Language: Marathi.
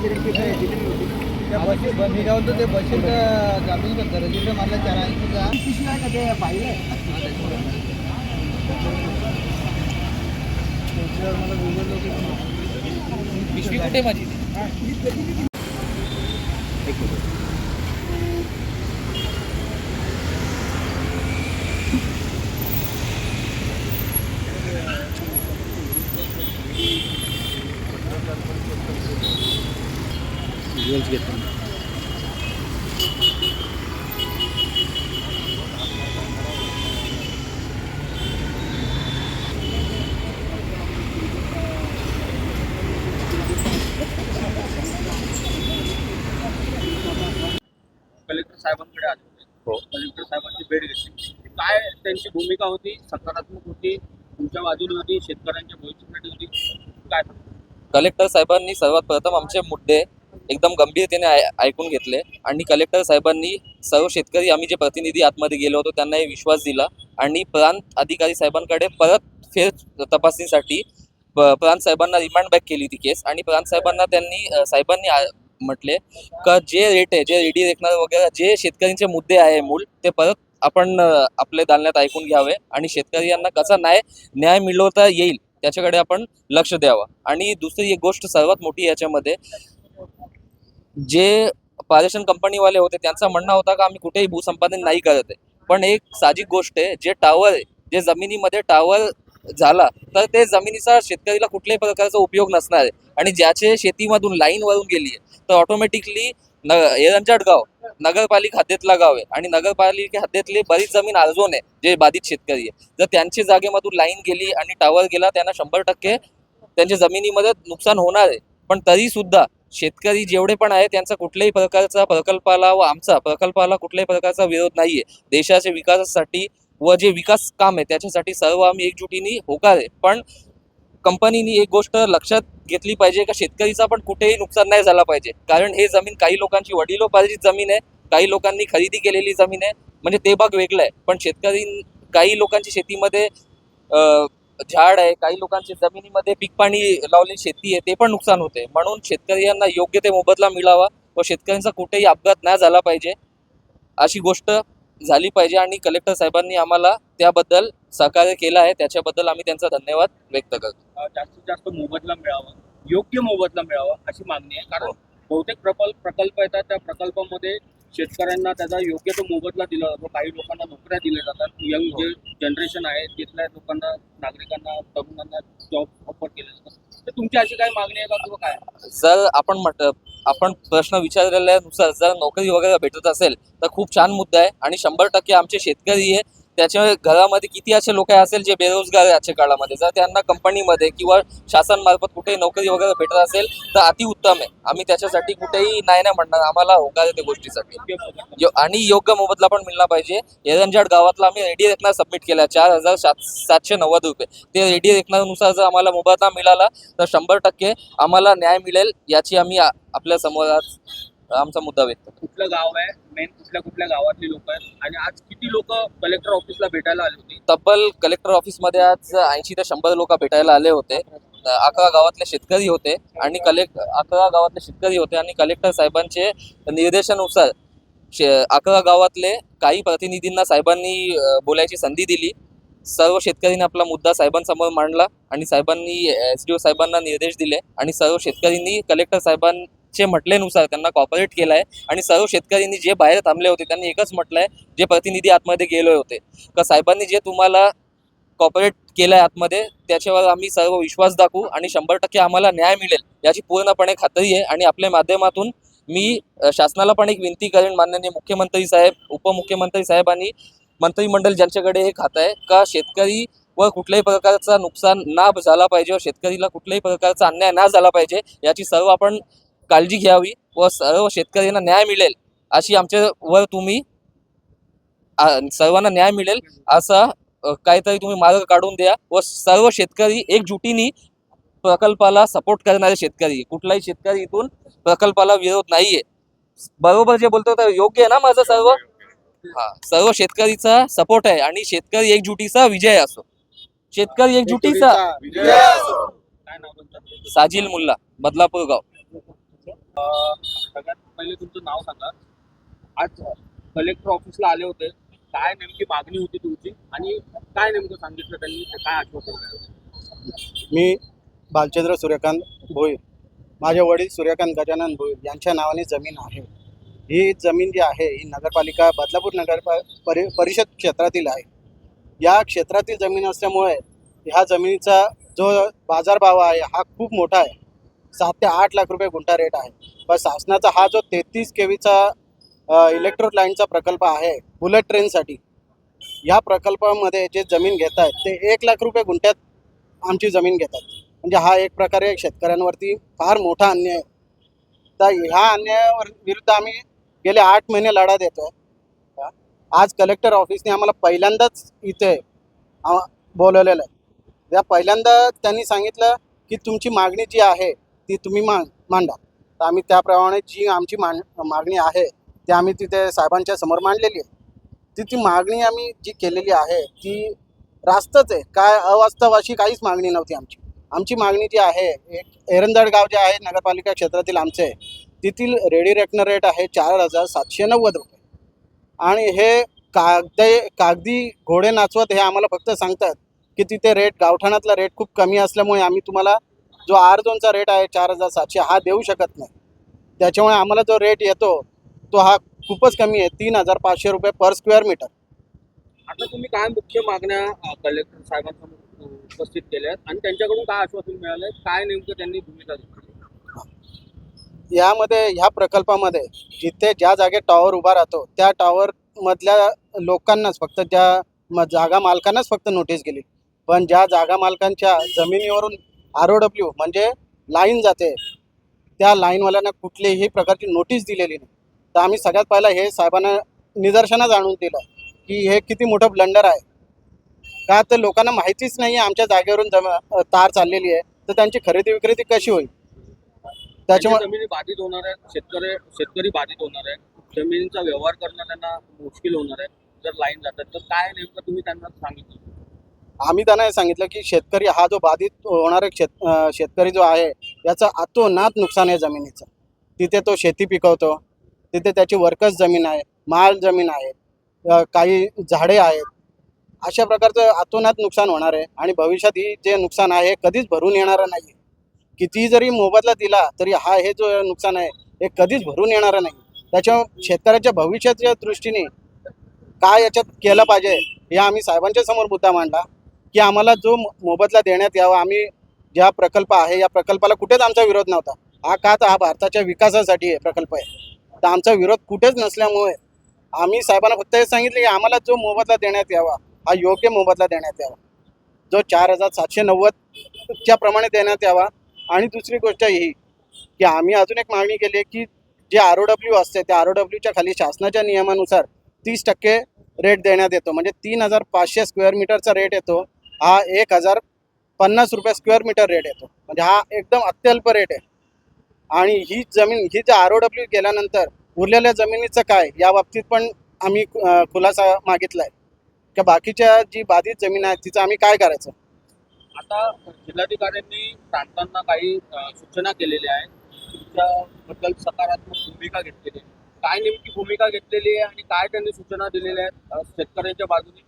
त्या बशी मी काय म्हणतो ते बशीत जामीन करतं रजिस्टर मारला चार पिशवी आहे का ते पाहिलं मला गुगल पिशवी कुठे माझी? कलेक्टर साहेबांकडे आले होते. हो. कलेक्टर साहेबांची भेट घेतली. काय त्यांची भूमिका होती? सकारात्मक होती? तुमच्या बाजूने होती? शेतकऱ्यांच्या भविष्यासाठी होती? काय कलेक्टर साहेबांनी सर्वात प्रथम आमचे मुद्दे एकदम गंभीरतेने ऐकून घेतले. आणि कलेक्टर साहेबांनी सर्व शेतकरी आम्ही जे प्रतिनिधी आतमध्ये गेलो होतो त्यांनाही विश्वास दिला. आणि प्रांत अधिकारी साहेबांकडे परत फेर तपासणीसाठी प्रांत साहेबांना रिमांड बॅक केली ती केस आणि प्रांत साहेबांना त्यांनी साहेबांनी म्हटले का जे रेट आहे जे रेडी रेखणार वगैरे जे शेतकऱ्यांचे मुद्दे आहे मूल ते परत आपण आपले आपल्या दालण्यात ऐकून घ्यावे. आणि शेतकऱ्यांना कसा न्याय न्याय मिळवता येईल त्याच्याकडे आपण लक्ष द्यावं. आणि दुसरी एक गोष्ट सर्वात मोठी याच्यामध्ये जे पारेषण कंपनीवाले होते त्यांचं म्हणणं होता का आम्ही कुठेही भूसंपादन नाही करत आहे. पण एक साहजिक गोष्ट आहे जे टावर आहे जे जमिनीमध्ये टावर झाला तर ते जमिनीचा शेतकरीला कुठल्याही प्रकारचा उपयोग नसणार आहे. आणि ज्याचे शेतीमधून लाईन वरून गेली आहे तर ऑटोमॅटिकली न एरंजाड गाव नगरपालिका हद्देतला गाव आहे. आणि नगरपालिका हद्दीतली बरीच जमीन अर्जोन आहे जे बाधित शेतकरी आहे. जर त्यांची जागेमधून लाईन गेली आणि टावर गेला त्यांना शंभर टक्के त्यांच्या जमिनीमध्ये नुकसान होणार आहे. पण तरी सुद्धा शेतकरी जेवढे पण आहे त्यांचा कुठल्याही प्रकारचा प्रकल्पाला व आमचा प्रकल्पाला कुठल्याही प्रकारचा विरोध नाहीये. देशाच्या विकासासाठी व जे विकास काम आहे त्याच्यासाठी सर्व आम्ही एकजुटीने होकार आहे. पण कंपनीनी एक गोष्ट लक्षात घेतली पाहिजे का शेतकरीचा पण कुठेही नुकसान नाही झाला पाहिजे. कारण हे जमीन काही लोकांची वडिलोपार्जित जमीन आहे काही लोकांनी खरेदी केलेली जमीन आहे म्हणजे ते भाग वेगळं आहे. पण शेतकरी काही लोकांची शेतीमध्ये झाड आहे काही लोकांची जमिनीमध्ये पीक पाणी लावलेली शेती आहे ते पण नुकसान होते. म्हणून शेतकऱ्यांना योग्य ते मोबदला मिळावा व शेतकऱ्यांचा कुठेही अपघात नाही झाला पाहिजे अशी गोष्ट झाली पाहिजे आणि कलेक्टर साहेबांनी आम्हाला त्याबद्दल सहकार्य केलं आहे. त्याच्याबद्दल आम्ही त्यांचा धन्यवाद व्यक्त करतो. जास्तीत जास्त मोबदला मिळावा योग्य मोबदला मिळावा अशी मागणी आहे. कारण बहुतेक प्रकल्प प्रकल्प येतात त्या प्रकल्पामध्ये शेतकऱ्यांना त्याचा योग्य तो मोबदला दिला जातो. काही लोकांना नोकऱ्या दिल्या जातात. यंग जे जनरेशन आहे तिथल्या लोकांना नागरिकांना तरुणांना जॉब ऑफर केले जातात. तर तुमची अशी काही मागणी आहे का किंवा काय? जर आपण म्हट आपण प्रश्न विचारलेल्यानुसार जर नोकरी वगैरे भेटत असेल तर खूप छान मुद्दा आहे आणि शंभर टक्के आमचे शेतकरी आहे त्याच्या घरामध्ये किती असे लोक असेल जे बेरोजगार आहे आजच्या काळामध्ये? जर त्यांना कंपनीमध्ये किंवा शासनमार्फत कुठेही नोकरी वगैरे भेटत असेल तर अतिउत्तम आहे. आम्ही त्याच्यासाठी कुठेही नाही नाही म्हणणार. आम्हाला होकार आहे त्या गोष्टीसाठी. यो- आणि योग्य मोबदला पण मिळला पाहिजे. एरंजाड गावातला आम्ही रेडी रेकनर सबमिट केला. चार हजार सात सातशे नव्वद रुपये. ते रेडी रेकनरनुसार जर आम्हाला मोबदला मिळाला तर शंभर टक्के आम्हाला न्याय मिळेल याची आम्ही आपल्यासमोर आज आमचा मुद्दा व्यक्त. कुठलं गाव आहे? मेन कुठल्या कुठल्या गावातली लोक आहेत? आणि आज किती लोक कलेक्टर ऑफिसला भेटायला आली होती? तब्बल कलेक्टर ऑफिसमध्ये आज ऐंशी ते शंभर लोक भेटायला आले होते. अकरा गावातले शेतकरी होते आणि कलेक्ट अकरा गावातले शेतकरी होते आणि कलेक्टर साहेबांचे निर्देशानुसार अकरा गावातले काही प्रतिनिधींना साहेबांनी बोलायची संधी दिली. सर्व शेतकऱ्यांनी आपला मुद्दा साहेबांसमोर मांडला आणि साहेबांनी एस डी ओ साहेबांना निर्देश दिले आणि सर्व शेतकऱ्यांनी कलेक्टर साहेबांचे म्हटल्यानुसार त्यांना कॉपरेट केलं आहे आणि सर्व शेतकऱ्यांनी जे बाहेर थांबले होते त्यांनी एकच म्हटलं आहे जे प्रतिनिधी आतमध्ये गेले होते. का साहेबांनी जे तुम्हाला कॉपरेट केलं आहे आतमध्ये त्याच्यावर आम्ही सर्व विश्वास दाखवू आणि शंभर टक्के आम्हाला न्याय मिळेल याची पूर्णपणे खात्री आहे. आणि आपल्या माध्यमातून मी शासनाला पण एक विनंती करेन माननीय मुख्यमंत्री साहेब उपमुख्यमंत्री साहेब आणि मंत्रिमंडळ ज्यांच्याकडे हे खातं आहे का शेतकरी व कुठल्याही प्रकारचा नुकसान ना झाला पाहिजे व शेतकरीला कुठल्याही प्रकारचा अन्याय ना झाला पाहिजे याची सर्व आपण काळजी घ्यावी व सर्व शेतकऱ्यांना न्याय मिळेल अशी आमच्यावर तुम्ही सर्वांना न्याय मिळेल असा काहीतरी तुम्ही मार्ग काढून द्या व सर्व शेतकरी एकजुटीने प्रकल्पाला सपोर्ट करणारे शेतकरी कुठलाही शेतकरी इथून प्रकल्पाला विरोध नाहीये. बरोबर जे बोलतो तर योग्य आहे ना माझं सर्व? हा सर्व शेतकरीचा सपोर्ट आहे आणि शेतकरी एकजुटीचा विजय असो. शेतकरी एकजुटीचा साजिल मुल्ला बदलापूर गाव. सगळ्यात पहिले तुमचं नाव सांगा. आज कलेक्टर ऑफिसला आले होते. काय नेमकी मागणी होती तुमची? आणि काय नेमकं सांगितलं त्यांनी? काय आठवतं मी बालचंद्र सूर्यकांत भोईर. माझे वडील सूर्यकांत गजानन भोईर यांच्या नावाने जमीन आहे. ही जमीन जी आहे ही नगरपालिका बदलापूर नगर प- परि परिषद क्षेत्रातील आहे. या क्षेत्रातील जमीन असल्यामुळे ह्या जमिनीचा जो बाजारभाव आहे हा खूप मोठा आहे. सात ते आठ लाख रुपये गुंठा रेट आहे. पण शासनाचा हा जो तेहतीस केवीचा इलेक्ट्रो लाईनचा प्रकल्प आहे बुलेट ट्रेनसाठी या प्रकल्पामध्ये जे जमीन घेत आहेत ते एक लाख रुपये गुंठ्यात आमची जमीन घेतात म्हणजे हा एक प्रकारे शेतकऱ्यांवरती फार मोठा अन्याय आहे. तर ह्या अन्यायावर विरुद्ध आम्ही गेले आठ महिने लढा देतो आहे आज कलेक्टर ऑफिसने आम्हाला पहिल्यांदाच इथे बोलवलेलं आहे. त्या पहिल्यांदा त्यांनी सांगितलं की तुमची मागणी जी आहे ती तुम्ही मांडा. तर आम्ही त्याप्रमाणे जी आमची मान मागणी आहे ती आम्ही तिथे साहेबांच्या समोर मांडलेली आहे. ती ती मागणी आम्ही जी केलेली आहे ती रास्तच आहे. काय अवास्तव अशी काहीच मागणी नव्हती आमची. आमची मागणी जी आहे एक एरंदड गाव जे आहे नगरपालिका क्षेत्रातील आमचे तेथील रेडी रेकनर रेट आहे चार हजार सातशे नव्वद रुपये. आणि हे कागदे कागदी घोडे नाचवत हे आम्हाला फक्त सांगतात की तिथे रेट गावठाणातला रेट खूप कमी असल्यामुळे आम्ही तुम्हाला जो आर दोनचा रेट आहे चार हजार सातशे हा देऊ शकत नाही. त्याच्यामुळे आम्हाला जो रेट येतो तो हा खूपच कमी आहे. तीन हजार पाचशे रुपये पर स्क्वेअर मीटर आता तुम्ही काय मुख्य मागण्या कलेक्टर साहेबांसमोर उपस्थित केल्या आहेत आणि त्यांच्याकडून काय आश्वासन मिळालंय? काय नेमकं त्यांनी भूमिका घेतली? यामध्ये ह्या प्रकल्पामध्ये जिथे ज्या जागेत टॉवर उभा राहतो त्या टॉवर मधल्या लोकांनाच फक्त ज्या म जागा मालकांनाच फक्त नोटीस गेली. पण ज्या जागा मालकांच्या जमिनीवरून आर ओ डब्ल्यू म्हणजे लाईन जाते. त्या लाईनवाल्यांना कुठलीही प्रकारची नोटीस दिलेली नाही. तर आम्ही सगळ्यात पहिला हे साहेबांना निदर्शनास आणून दिलं की हे किती मोठं ब्लंडर आहे. का तर लोकांना माहितीच नाही आहे आमच्या जागेवरून जम तार चाललेली आहे. तर त्यांची खरेदी विक्रेती कशी होईल? त्याच्यामुळे म्हणजे जमिनी बाधित होणार आहेत शेतकरी शेतकरी बाधित होणार आहे जमिनीचा व्यवहार करणं त्यांना मुश्किल होणार आहे जर लाईन जातात. तर काय नेमकं तुम्ही त्यांना सांगितलं? आम्ही त्यांना हे सांगितलं की शेतकरी हा जो बाधित होणारे शेत शेतकरी जो आहे याचं अतोनात नुकसान आहे जमिनीचं. तिथे तो शेती पिकवतो तिथे त्याची वर्कर्स जमीन आहे माल जमीन आहे काही झाडे आहेत. अशा प्रकारचं अतोनात नुकसान होणार आहे आणि भविष्यात ही जे नुकसान आहे कधीच भरून येणारं नाही. कितीही जरी मोबदला दिला तरी हा हे जो नुकसान आहे हे कधीच भरून येणारं नाही. त्याच्या शेतकऱ्याच्या भविष्याच्या दृष्टीने काय याच्यात केलं पाहिजे हे आम्ही साहेबांच्या समोर मुद्दा मांडला. की आम्हाला जो मो- मोबदला देण्यात यावा आम्ही ज्या प्रकल्प आहे या प्रकल्पाला कुठेच आमचा विरोध नव्हता. हा का तर हा भारताच्या विकासासाठी आहे प्रकल्प आहे. तर आमचा विरोध कुठेच नसल्यामुळे आम्ही साहेबांना फक्त हे सांगितले की आम्हाला जो मोबदला देण्यात यावा हा योग्य मोबदला देण्यात यावा. जो चार हजार सातशे नव्वदच्या प्रमाणे देण्यात यावा. आणि दुसरी गोष्ट ही की आम्ही अजून एक मागणी केली आहे की जे आर ओ डब्ल्यू असते त्या आर ओ डब्ल्यूच्या खाली शासनाच्या नियमानुसार तीस टक्के रेट देण्यात येतो. म्हणजे तीन हजार पाचशे स्क्वेअर मीटरचा रेट येतो. हा एक हजार पन्नास रुपये स्क्वेअर मीटर रेट येतो. म्हणजे हा एकदम अत्यल्प रेट आहे. आणि ही जमीन ही जे आर ओ डब्ल्यू गेल्यानंतर उरलेल्या जमिनीचं काय या बाबतीत पण आम्ही खुलासा मागितला आहे की बाकीच्या जी बाधित जमीन आहे तिचं आम्ही काय करायचं? आता जिल्हाधिकाऱ्यांनी प्रांतांना काही सूचना केलेल्या आहेत. तुमच्याबद्दल सकारात्मक भूमिका घेतलेली आहे. काय नेमकी भूमिका घेतलेली आहे आणि काय त्यांनी सूचना दिलेल्या आहेत? शेतकऱ्यांच्या बाजूने